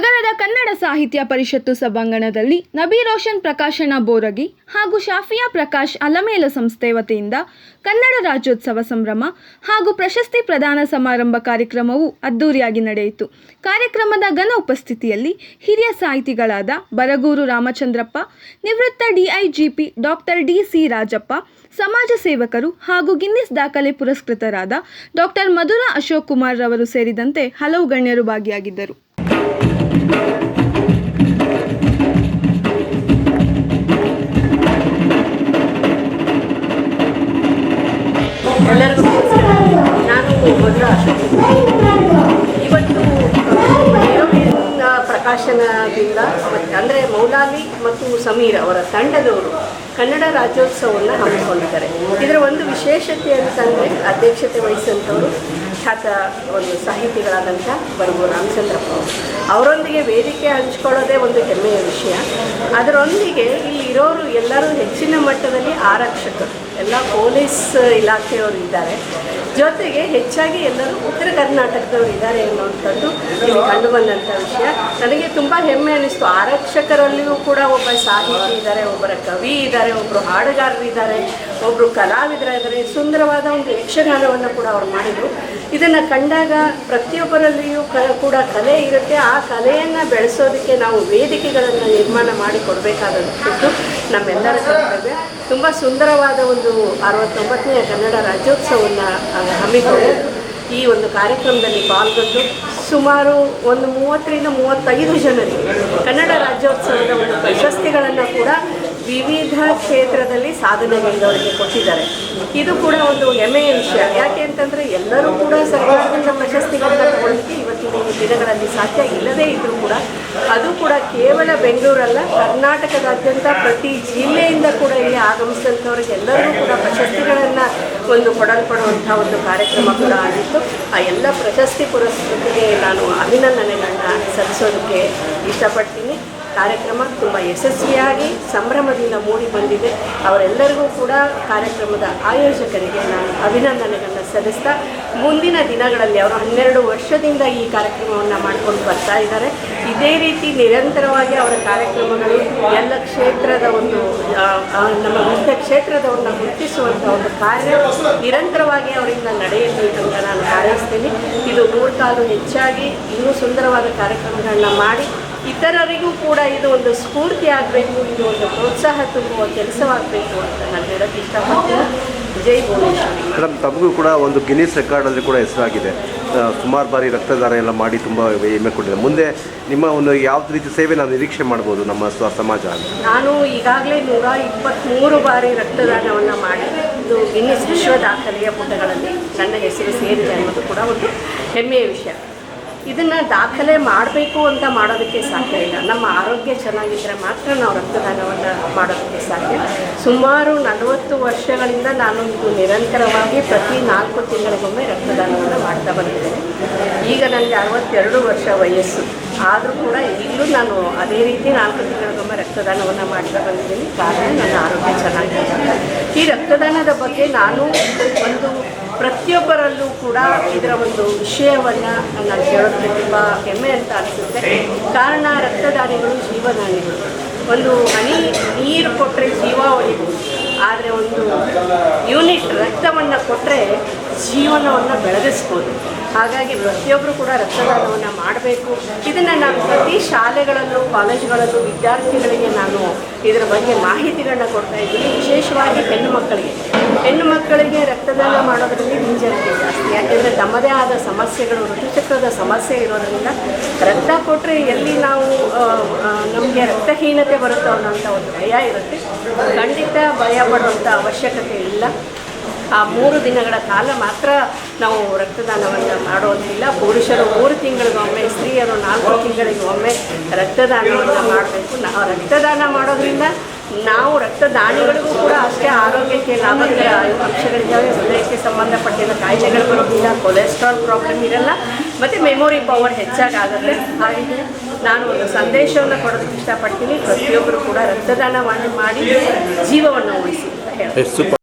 ನಗರದ ಕನ್ನಡ ಸಾಹಿತ್ಯ ಪರಿಷತ್ತು ಸಭಾಂಗಣದಲ್ಲಿ ನಬಿ ರೋಷನ್ ಪ್ರಕಾಶನ ಬೋರಗಿ ಹಾಗೂ ಶಾಫಿಯಾ ಪ್ರಕಾಶ್ ಅಲಮೇಲ ಸಂಸ್ಥೆ ವತಿಯಿಂದ ಕನ್ನಡ ರಾಜ್ಯೋತ್ಸವ ಸಂಭ್ರಮ ಹಾಗೂ ಪ್ರಶಸ್ತಿ ಪ್ರದಾನ ಸಮಾರಂಭ ಕಾರ್ಯಕ್ರಮವು ಅದ್ದೂರಿಯಾಗಿ ನಡೆಯಿತು. ಕಾರ್ಯಕ್ರಮದ ಘನ ಉಪಸ್ಥಿತಿಯಲ್ಲಿ ಹಿರಿಯ ಸಾಹಿತಿಗಳಾದ ಬರಗೂರು ರಾಮಚಂದ್ರಪ್ಪ, ನಿವೃತ್ತ DIGP doctor D C Rajappa, ಸಮಾಜ ಸೇವಕರು ಹಾಗೂ ಗಿನ್ನಿಸ್ ದಾಖಲೆ ಪುರಸ್ಕೃತರಾದ ಡಾಕ್ಟರ್ ಮಧುರಾ ಅಶೋಕ್ ಕುಮಾರ್ ರವರು ಸೇರಿದಂತೆ ಹಲವು ಗಣ್ಯರು ಭಾಗಿಯಾಗಿದ್ದರು. ಎಲ್ಲರಿಗೂ ನಾನು ಮಧುರ ಇವತ್ತು ಪ್ರಕಾಶನದಿಂದ ಅಂದರೆ ಮೌಲಾಲಿ ಮತ್ತು ಸಮೀರ್ ಅವರ ತಂಡದವರು ಕನ್ನಡ ರಾಜ್ಯೋತ್ಸವವನ್ನು ಹಮ್ಮಿಕೊಂಡಿದ್ದಾರೆ. ಇದರ ಒಂದು ವಿಶೇಷತೆ ಅಂತಂದರೆ ಅಧ್ಯಕ್ಷತೆ ವಹಿಸಿದಂಥವರು ಖ್ಯಾತ ಒಂದು ಸಾಹಿತಿಗಳಾದಂಥ ಬರಗು ರಾಮಚಂದ್ರಪ್ಪ ಅವರು. ಅವರೊಂದಿಗೆ ವೇದಿಕೆ ಹಂಚ್ಕೊಳ್ಳೋದೇ ಒಂದು ಹೆಮ್ಮೆಯ ವಿಷಯ. ಅದರೊಂದಿಗೆ ಇಲ್ಲಿ ಇರೋರು ಎಲ್ಲರೂ ಹೆಚ್ಚಿನ ಮಟ್ಟದಲ್ಲಿ ಆರಕ್ಷಕರು ಎಲ್ಲ ಪೊಲೀಸ್ ಇಲಾಖೆಯವರು ಇದ್ದಾರೆ. ಜೊತೆಗೆ ಹೆಚ್ಚಾಗಿ ಎಲ್ಲರೂ ಉತ್ತರ ಕರ್ನಾಟಕದವರು ಇದ್ದಾರೆ ಅನ್ನುವಂಥದ್ದು ಇಲ್ಲಿ ಕಂಡುಬಂದಂಥ ವಿಷಯ. ನನಗೆ ತುಂಬ ಹೆಮ್ಮೆ ಅನ್ನಿಸ್ತು ಆರಕ್ಷಕರಲ್ಲಿಯೂ ಕೂಡ ಒಬ್ಬ ಸಾಹಿತಿ ಇದ್ದಾರೆ, ಒಬ್ಬರ ಕವಿ ಇದ್ದಾರೆ ಒಬ್ಬರು ಹಾಡುಗಾರರು ಇದ್ದಾರೆ ಒಬ್ಬರು ಕಲಾವಿದರಿದ್ದಾರೆ ಸುಂದರವಾದ ಒಂದು ಯಕ್ಷಗಾನವನ್ನು ಕೂಡ ಅವ್ರು ಮಾಡಿದರು. ಇದನ್ನು ಕಂಡಾಗ ಪ್ರತಿಯೊಬ್ಬರಲ್ಲಿಯೂ ಕ, ಕೂಡ ಕಲೆ ಇರುತ್ತೆ. ಆ ಕಲೆಯನ್ನು ಬೆಳೆಸೋದಕ್ಕೆ ನಾವು ವೇದಿಕೆಗಳನ್ನು ನಿರ್ಮಾಣ ಮಾಡಿ ಕೊಡಬೇಕಾದಂಥದ್ದು ನಮ್ಮೆಲ್ಲರ ಕರ್ತವ್ಯ. ತುಂಬ ಸುಂದರವಾದ ಒಂದು ಅರವತ್ತೊಂಬತ್ತನೇ ಕನ್ನಡ ರಾಜ್ಯೋತ್ಸವವನ್ನು ಹಮ್ಮಿಕೊಂಡು ಈ ಒಂದು ಕಾರ್ಯಕ್ರಮದಲ್ಲಿ ಪಾಲ್ಗೊಂಡು ಸುಮಾರು ಒಂದು ಮೂವತ್ತರಿಂದ ಮೂವತ್ತೈದು ಜನರಿಗೆ ಕನ್ನಡ ರಾಜ್ಯೋತ್ಸವದ ಒಂದು ಪ್ರಶಸ್ತಿಗಳನ್ನು ಕೂಡ ವಿವಿಧ ಕ್ಷೇತ್ರದಲ್ಲಿ ಸಾಧನೆಗೈದವರಿಗೆ ಕೊಟ್ಟಿದ್ದಾರೆ. ಇದು ಕೂಡ ಒಂದು ಹೆಮ್ಮೆಯ ವಿಷಯ. ಯಾಕೆ ಅಂತಂದರೆ ಎಲ್ಲರೂ ಕೂಡ ಸರ್ಕಾರದಿಂದ ಪ್ರಶಸ್ತಿಗಳನ್ನ ತಗೊಳ್ಳಿಕ್ಕೆ ಇವತ್ತಿನ ದಿನಗಳಲ್ಲಿ ಸಾಧ್ಯ ಇಲ್ಲದೇ ಇದ್ದರೂ ಕೂಡ ಅದು ಕೂಡ ಕೇವಲ ಬೆಂಗಳೂರಲ್ಲ, ಕರ್ನಾಟಕದಾದ್ಯಂತ ಪ್ರತಿ ಜಿಲ್ಲೆಯಿಂದ ಕೂಡ ಇಲ್ಲಿ ಆಗಮಿಸಿದಂಥವ್ರಿಗೆ ಎಲ್ಲರಿಗೂ ಕೂಡ ಪ್ರಶಸ್ತಿಗಳನ್ನು ಒಂದು ಕೊಡಲ್ಪಡುವಂಥ ಒಂದು ಕಾರ್ಯಕ್ರಮ ಕೂಡ ಆಗಿತ್ತು. ಆ ಎಲ್ಲ ಪ್ರಶಸ್ತಿ ಪುರಸ್ಕೃತಿಗೆ ನಾನು ಅಭಿನಂದನೆಗಳನ್ನ ಸಲ್ಲಿಸೋದಕ್ಕೆ ಇಷ್ಟಪಡ್ತೀನಿ. ಕಾರ್ಯಕ್ರಮ ತುಂಬ ಯಶಸ್ವಿಯಾಗಿ ಸಂಭ್ರಮದಿಂದ ಮೂಡಿ ಬಂದಿದೆ. ಅವರೆಲ್ಲರಿಗೂ ಕೂಡ ಕಾರ್ಯಕ್ರಮದ ಆಯೋಜಕರಿಗೆ ನಾನು ಅಭಿನಂದನೆಗಳನ್ನು ಸಲ್ಲಿಸ್ತಾ ಮುಂದಿನ ದಿನಗಳಲ್ಲಿ ಅವರು ಹನ್ನೆರಡು ವರ್ಷದಿಂದ ಈ ಕಾರ್ಯಕ್ರಮವನ್ನು ಮಾಡ್ಕೊಂಡು ಬರ್ತಾ ಇದ್ದಾರೆ. ಇದೇ ರೀತಿ ನಿರಂತರವಾಗಿ ಅವರ ಕಾರ್ಯಕ್ರಮಗಳು ಎಲ್ಲ ಕ್ಷೇತ್ರದ ಒಂದು ನಮ್ಮ ವಿವಿಧ ಕ್ಷೇತ್ರದವ್ರನ್ನ ಗುರುತಿಸುವಂಥ ಒಂದು ಕಾರ್ಯ ನಿರಂತರವಾಗಿ ಅವರಿಂದ ನಡೆಯಲಿ ಅಂತ ನಾನು ಹಾರೈಸ್ತೀನಿ ಇದು ಮೂರು ಕಾಲು ಹೆಚ್ಚಾಗಿ ಇನ್ನೂ ಸುಂದರವಾದ ಕಾರ್ಯಕ್ರಮಗಳನ್ನ ಮಾಡಿ ಇತರರಿಗೂ ಕೂಡ ಇದು ಒಂದು ಸ್ಫೂರ್ತಿ ಆಗಬೇಕು ಇದು ಒಂದು ಪ್ರೋತ್ಸಾಹ ತುಂಬುವ ಕೆಲಸವಾಗಬೇಕು ಅಂತ ನಾನು ಹೇಳೋಕ್ಕೆ ಇಷ್ಟಪಡ್ತೀನಿ. ಜೈ ಭುವನೇಶ್ವರಿ. ಮೇಡಮ್ ತಮಗೂ ಕೂಡ ಒಂದು ಗಿನ್ನಿಸ್ ರೆಕಾರ್ಡಲ್ಲಿ ಕೂಡ ಹೆಸರಾಗಿದೆ. ಸುಮಾರು ಬಾರಿ ರಕ್ತದಾನ ಎಲ್ಲ ಮಾಡಿ ತುಂಬ ಹೆಮ್ಮೆ ಕೊಟ್ಟಿದೆ. ಮುಂದೆ ನಿಮ್ಮ ಒಂದು ಯಾವ ರೀತಿ ಸೇವೆ ನಾವು ನಿರೀಕ್ಷೆ ಮಾಡ್ಬೋದು ನಮ್ಮ ಸ್ವ ಸಮಾಜ ನಾನು ಈಗಾಗಲೇ ನೂರ ಇಪ್ಪತ್ತ್ಮೂರು ಬಾರಿ ರಕ್ತದಾನವನ್ನು ಮಾಡಿ ಇದು ಗಿನ್ನಿಸ್ ವಿಶ್ವ ದಾಖಲೆಯ ಪುಟಗಳಲ್ಲಿ ನನ್ನ ಹೆಸರು ಸೇರಿದೆ ಅನ್ನೋದು ಕೂಡ ಒಂದು ಹೆಮ್ಮೆಯ ವಿಷಯ. ಇದನ್ನು ದಾಖಲೆ ಮಾಡಬೇಕು ಅಂತ ಮಾಡೋದಕ್ಕೆ ಸಾಧ್ಯ ಇಲ್ಲ. ನಮ್ಮ ಆರೋಗ್ಯ ಚೆನ್ನಾಗಿದ್ದರೆ ಮಾತ್ರ ನಾವು ರಕ್ತದಾನವನ್ನು ಮಾಡೋದಕ್ಕೆ ಸಾಧ್ಯ. ಸುಮಾರು ನಲವತ್ತು ವರ್ಷಗಳಿಂದ ನಾನು ಇದು ನಿರಂತರವಾಗಿ ಪ್ರತಿ ನಾಲ್ಕು ತಿಂಗಳಿಗೊಮ್ಮೆ ರಕ್ತದಾನವನ್ನು ಮಾಡ್ತಾ ಬಂದಿದ್ದೇನೆ. ಈಗ ನನಗೆ ಅರವತ್ತೆರಡು ವರ್ಷ ವಯಸ್ಸು. ಆದರೂ ಕೂಡ ಈಗಲೂ ನಾನು ಅದೇ ರೀತಿ ನಾಲ್ಕು ತಿಂಗಳಿಗೊಮ್ಮೆ ರಕ್ತದಾನವನ್ನು ಮಾಡ್ತಾ ಬಂದಿದ್ದೀನಿ. ಕಾರಣ ನನ್ನ ಆರೋಗ್ಯ ಚೆನ್ನಾಗಿದೆ. ಈ ರಕ್ತದಾನದ ಬಗ್ಗೆ ನಾನು ಒಂದು ಪ್ರತಿಯೊಬ್ಬರಲ್ಲೂ ಕೂಡ ಇದರ ಒಂದು ವಿಷಯವನ್ನು ನಾನು ಹೇಳೋದಕ್ಕೆ ತುಂಬ ಹೆಮ್ಮೆ ಅಂತ ಅನಿಸುತ್ತೆ. ಕಾರಣ ರಕ್ತದಾನಿಗಳು ಜೀವದಾನಿಗಳು. ಒಂದು ಹನಿ ನೀರು ಕೊಟ್ಟರೆ ಜೀವ ಒಳಿತು ಆದರೆ ಒಂದು ಯೂನಿಟ್ ರಕ್ತವನ್ನು ಕೊಟ್ಟರೆ ಜೀವನವನ್ನು ಬೆಳಗಿಸ್ಬೋದು. ಹಾಗಾಗಿ ಪ್ರತಿಯೊಬ್ಬರು ಕೂಡ ರಕ್ತದಾನವನ್ನು ಮಾಡಬೇಕು. ಇದನ್ನು ನಾನು ಪ್ರತಿ ಶಾಲೆಗಳಲ್ಲೂ, ಕಾಲೇಜುಗಳಲ್ಲೂ ವಿದ್ಯಾರ್ಥಿಗಳಿಗೆ ನಾನು ಇದರ ಬಗ್ಗೆ ಮಾಹಿತಿಗಳನ್ನ ಕೊಡ್ತಾ ಇದ್ದೀನಿ. ವಿಶೇಷವಾಗಿ ಹೆಣ್ಣು ಮಕ್ಕಳಿಗೆ. ಹೆಣ್ಣು ಮಕ್ಕಳಿಗೆ ರಕ್ತದಾನ ಮಾಡೋದ್ರಲ್ಲಿ ಹಿಂಜರಿಕೆ ಜಾಸ್ತಿ. ಯಾಕೆಂದರೆ ತಮ್ಮದೇ ಆದ ಸಮಸ್ಯೆಗಳು, ಋತುಚಕ್ರದ ಸಮಸ್ಯೆ ಇರೋದರಿಂದ ರಕ್ತ ಕೊಟ್ಟರೆ ಎಲ್ಲಿ ನಾವು ನಮಗೆ ರಕ್ತಹೀನತೆ ಬರುತ್ತೋ ಅನ್ನೋಂಥ ಒಂದು ಭಯ ಇರುತ್ತೆ. ಖಂಡಿತ ಭಯ ಪಡುವಂಥ ಅವಶ್ಯಕತೆ ಇಲ್ಲ. ಆ ಮೂರು ದಿನಗಳ ಕಾಲ ಮಾತ್ರ ನಾವು ರಕ್ತದಾನವನ್ನು ಮಾಡೋದಿಲ್ಲ. ಪುರುಷರು ಮೂರು ತಿಂಗಳಿಗೊಮ್ಮೆ ಸ್ತ್ರೀಯರು ನಾಲ್ಕು ತಿಂಗಳಿಗೊಮ್ಮೆ ರಕ್ತದಾನವನ್ನು ಮಾಡಬೇಕು. ನಾವು ರಕ್ತದಾನ ಮಾಡೋದ್ರಿಂದ ನಾವು ರಕ್ತದಾನಿಗಳಿಗೂ ಕೂಡ ಅಷ್ಟೇ ಆರೋಗ್ಯಕ್ಕೆ ಲಾಭಕರ ಅಂಶಗಳಿದ್ದಾವೆ ಹೃದಯಕ್ಕೆ ಸಂಬಂಧಪಟ್ಟಿರೋ ಕಾಯಿಲೆಗಳು ಬರೋದಿಲ್ಲ ಕೊಲೆಸ್ಟ್ರಾಲ್ ಪ್ರಾಬ್ಲಮ್ ಇರಲ್ಲ, ಮತ್ತು ಮೆಮೊರಿ ಪವರ್ ಹೆಚ್ಚಾಗುತ್ತೆ ಹಾಗೆ ನಾನು ಒಂದು ಸಂದೇಶವನ್ನು ಕೊಡೋದಕ್ಕೆ ಇಷ್ಟಪಡ್ತೀನಿ. ಪ್ರತಿಯೊಬ್ಬರು ಕೂಡ ರಕ್ತದಾನವನ್ನು ಮಾಡಿ ಜೀವವನ್ನು ಉಳಿಸಿ ಅಂತ